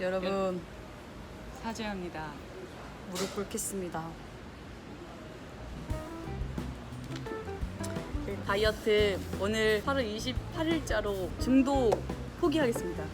여러분 사죄합니다. 무릎 꿇겠습니다. 다이어트 오늘 8월 28일자로 중도 포기하겠습니다.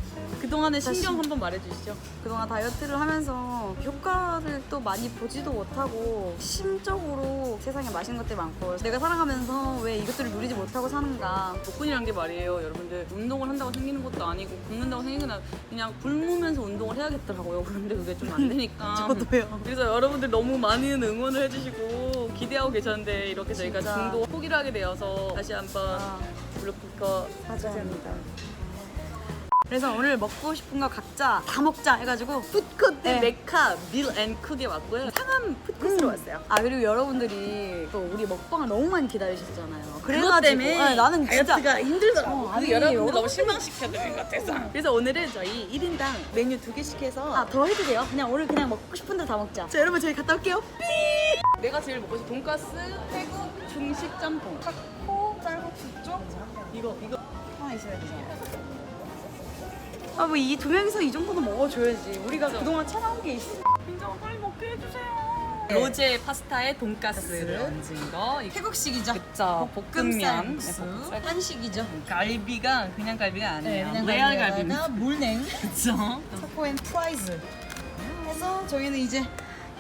그동안의 신경 한번 말해주시죠. 그동안 다이어트를 하면서 효과를 또 많이 보지도 못하고 심적으로 세상에 맛있는 것들이 많고 내가 살아가면서 왜 이것들을 누리지 못하고 사는가 복근이란 게 말이에요, 여러분들. 운동을 한다고 생기는 것도 아니고 굶는다고 생기는 건 아니고 그냥 굶으면서 운동을 해야겠더라고요. 그런데 그게 좀 안 되니까. 저도요. 그래서 여러분들 너무 많은 응원을 해주시고 기대하고 계셨는데 이렇게 저희가 진짜. 중도 포기를 하게 되어서 다시 한번 아. 블루쿠커 사죄합니다. 그래서 오늘 먹고 싶은 거 각자 다 먹자 해가지고 푸드코트 네. 메카 밀앤 쿡에 왔고요. 상암 푸드코스로 왔어요. 아 그리고 여러분들이 또 우리 먹방을 너무 많이 기다리셨잖아요. 그것 때문에 네, 나는 진짜 다이어트가 힘들더라고. 어, 아니, 그 여러분들 너무 실망시켜드린 것 같아서. 그래서 오늘은 저희 1인당 메뉴 두 개씩 해서 아 더 해도 돼요? 그냥 오늘 그냥 먹고 싶은 데다 먹자. 자 여러분 저희 갔다 올게요. 내가 제일 먹고 싶은 돈가스, 태국 중식 짬뽕. 코 쌀국수 쪽 이거 이거 하나 있어야 되잖아. 아 뭐 이 두 명이서 이 정도는 먹어줘야지. 우리가. 그동안 참아온 게 있어. 민정아 빨리 먹게 해주세요. 네. 로제 파스타에 돈가스를 돈가스. 얹은 거. 이거 태국식이죠. 그쵸. 볶음면. 쌀국수. 네, 볶음쌀. 한식이죠. 갈비가 그냥 갈비가 아니에요. 레알 갈비입니다. 물냉. 그쵸? 초코앤 프라이즈 해서 저희는 이제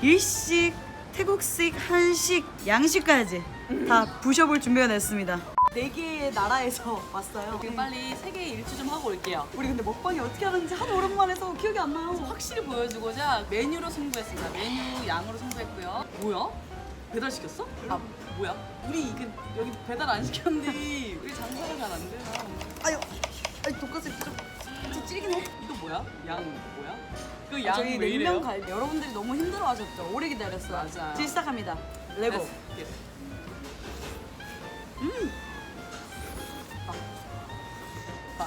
일식, 태국식, 한식, 양식까지 다 부셔볼 준비가 됐습니다. 네 개의 나라에서 왔어요. 지금 빨리 세계 일주 좀 하고 올게요. 우리 근데 먹방이 어떻게 하는지 하도 오랜만에 해서 기억이 안 나요. 확실히 보여주고자 메뉴로 승부했습니다. 메뉴 양으로 승부했고요. 뭐야? 배달 시켰어? 아 뭐야? 우리 그 여기 배달 안 시켰는데 우리 장사가 잘안 돼요. 아유, 아니 돈까스 좀, 좀 찌긴 해. 이거 뭐야? 양 뭐야? 그 저희 양왜 이래요? 냉면 갈비. 여러분들이 너무 힘들어하셨죠. 오래 기다렸어요. 맞아요. 이제 시작합니다. 레고. 예.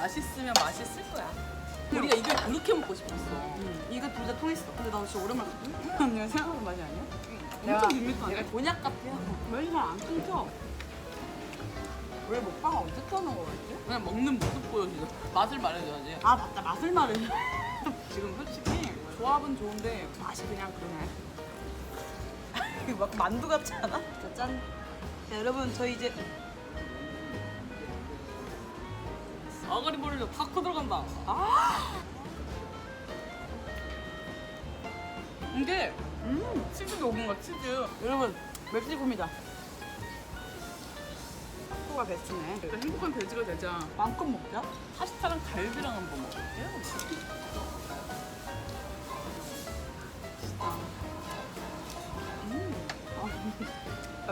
맛있으면 맛있을 거야. 우리가 이걸 그렇게 먹고 싶었어. 음, 이거 둘다 통했어. 근데 나 진짜 오랜만에. 안녕 생각하는 맛이 아니야? 엄청 밋밋하네. 내가 곤약 같아요. 왜잘안 끊겨? 왜 먹방을 언제 떠는 거 같지? 그냥 먹는 모습 보여주자. 맛을 말해줘야지. 아 맞다 맛을 말해. 지금 솔직히 조합은 좋은데 맛이 그냥 그러네. 막 만두 같지 않아? 자, 짠. 자, 여러분 저희 이제 아가리 머리를 팍 들어간다. 아! 이게 음 치즈 녹은가 치즈. 여러분 맵시입니다. 코가 베스네. 진짜 행복한 돼지가 되자. 마음껏 먹자. 파스타랑 갈비랑 한번 먹을게요. 아,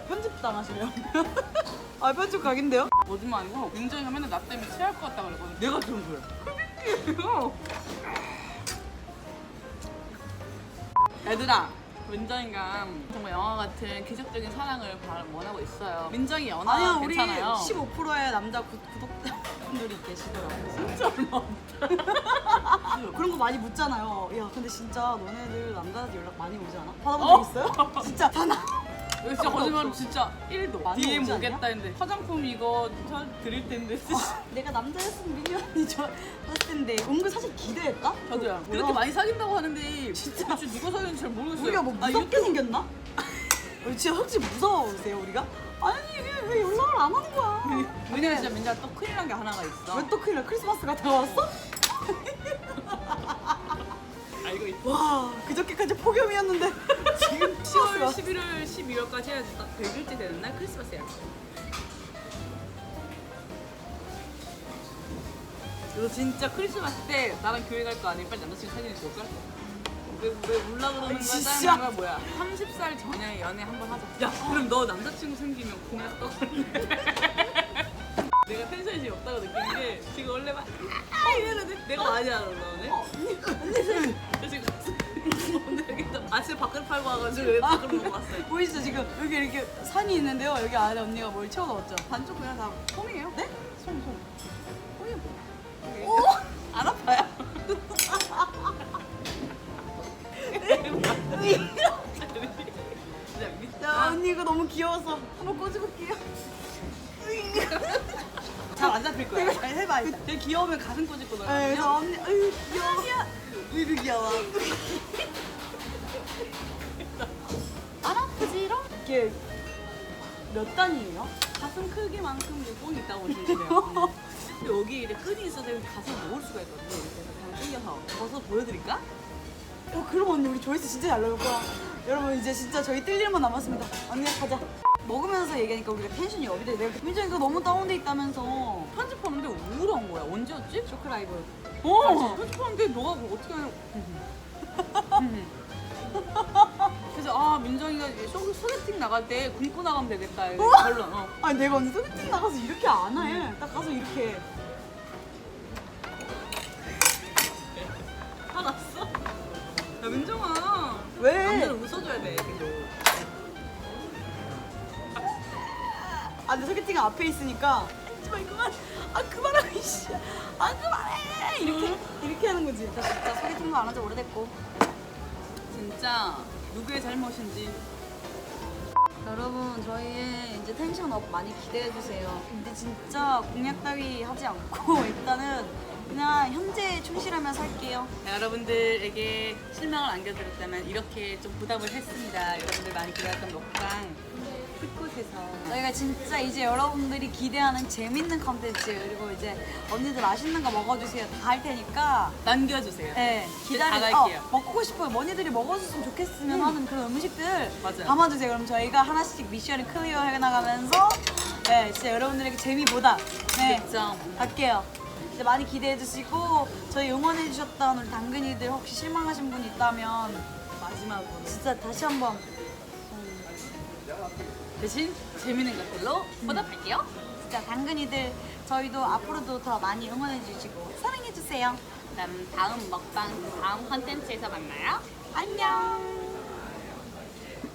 편집 당하시면. 아 편집 각인데요? 거짓말 아니고 민정이가 맨날 나 때문에 체할 것 같다 그랬거든. 내가 그런 거야. 얘들아, 민정이가 정말 영화 같은 기적적인 사랑을 바- 원하고 있어요. 민정이 연하 아니야 우리 괜찮아요. 15%의 남자 구, 구독자분들이 계시더라고요. 진짜 얼마 없다. 그런 거 많이 묻잖아요. 야 근데 진짜 너네들 남자한테 연락 많이 오지 않아? 받아본 어? 적 있어요? 진짜 하나. 이거 진짜 거짓말 진짜 1도. 많이 DM 오지 오겠다 했는데 화장품 이거 저 드릴 텐데 쓰시. 내가 남자였으면 미련이 좋았을 텐데 은근 사실 기대했다? 저도요. 뭐야? 그렇게 많이 사귄다고 하는데 진짜 진짜 누가 사귀는지 잘 모르겠어요. 우리가 뭐 아, 무섭게 생겼나? 어, 진짜 혹시 무서우세요 우리가? 아니 왜, 왜 연락을 안 하는 거야? 왜냐면 진짜 민자 또 큰일 난 게 하나가 있어. 왜 또 큰일 나? 크리스마스가 다가왔어? 알고 있어. 와 그저께까지 폭염이었는데 지금 10월, 크리스마스가 11월, 12월까지 해야지 딱 100일째 되는 날 크리스마스야. 그래서 진짜 크리스마스 때 나랑 교회 갈 거 아니면 빨리 남자친구 사진을 줄걸? 왜, 왜 울라 그러는 거야? 진짜? 거야 뭐야? 30살 전에 연애 한번 하자. 야, 그럼 너 남자친구 생기면 공약 떠갈래? 내가 텐션이 지금 없다고 느낀 게 지금 원래 막 아! 이러는데 내가 많이 안 올라오네? 밥그릇 팔고 와가지고 여기 밥그릇 먹고 왔어요. 보이시죠 지금 여기 이렇게 산이 있는데요 여기 안에 언니가 뭘 채워 넣었죠? 반쪽 그냥 다 솜이에요? 네? 솜 솜. 솜이 뭐? 오! 안 아파요? 진짜 미쳤다. 야 언니 이거 너무 귀여워서 한번 꽂아볼게요. 잘안 잡힐 거야. 아니, 해봐. 되게 귀여우면 가슴 꼬집고 네, 언니, 아유 귀여워. 이리 귀여워. 이게 몇 단이에요? 가슴 크기만큼 이제 뽕이 있다고 보시면 돼요. 근데 여기 이렇게 끈이 있어서 여기 가슴을 넣을 수가 있거든요. 이렇게 당겨서 벗어 보여드릴까? 어, 그럼 언니 우리 조회수 진짜 잘 나올 거야. 여러분 이제 진짜 저희 뜰 일만 남았습니다. 언니 가자. 먹으면서 얘기하니까 우리가 텐션이 업이 돼. 내가 민정이가 너무 다운돼 있다면서. 편집하는데 우울한 거야. 언제였지? 쇼크라이브. 어. 편집하는데 너가 뭐 어떻게 하냐고. 아 민정이가 쇼 소개팅 나갈 때 굶고 나가면 되겠다. 이거 결론. 어. 아니 내가 언니 소개팅 나가서 이렇게 안 해. 딱 가서 이렇게. 화났어? 야 민정아. 왜? 남자는 웃어줘야 돼. 아 근데 소개팅 앞에 있으니까 하지 마 그만. 아 그만하고 이씨. 아 그만해. 이렇게 이렇게 하는 거지. 저 진짜 소개팅도 안한지 오래됐고. 진짜 누구의 잘못인지. 여러분 저희의 이제 텐션업 많이 기대해 주세요. 근데 진짜 공약 따위 하지 않고 일단은 그냥 현재에 충실하면 살게요. 여러분들에게 실망을 안겨드렸다면 이렇게 좀 부담을 했습니다. 여러분들 많이 기다렸던 먹방 끝곳에서 저희가 진짜 이제 여러분들이 기대하는 재밌는 컨텐츠 그리고 이제 언니들 맛있는 거 먹어주세요 다 할 테니까 남겨주세요. 네, 다 기다려. 갈게요. 어, 먹고 싶어요. 언니들이 먹어줬으면 좋겠으면 하는 그런 음식들 맞아요. 담아주세요. 그럼 저희가 하나씩 미션을 클리어 해나가면서 네, 진짜 여러분들에게 재미보다 네, 그쵸. 갈게요. 이제 많이 기대해 주시고 저희 응원해 주셨던 우리 당근이들 혹시 실망하신 분 있다면 마지막으로 진짜 다시 한번 대신 재밌는 것들로 보답할게요. 진짜 당근이들 저희도 앞으로도 더 많이 응원해 주시고 사랑해 주세요. 그럼 다음 먹방 다음 컨텐츠에서 만나요.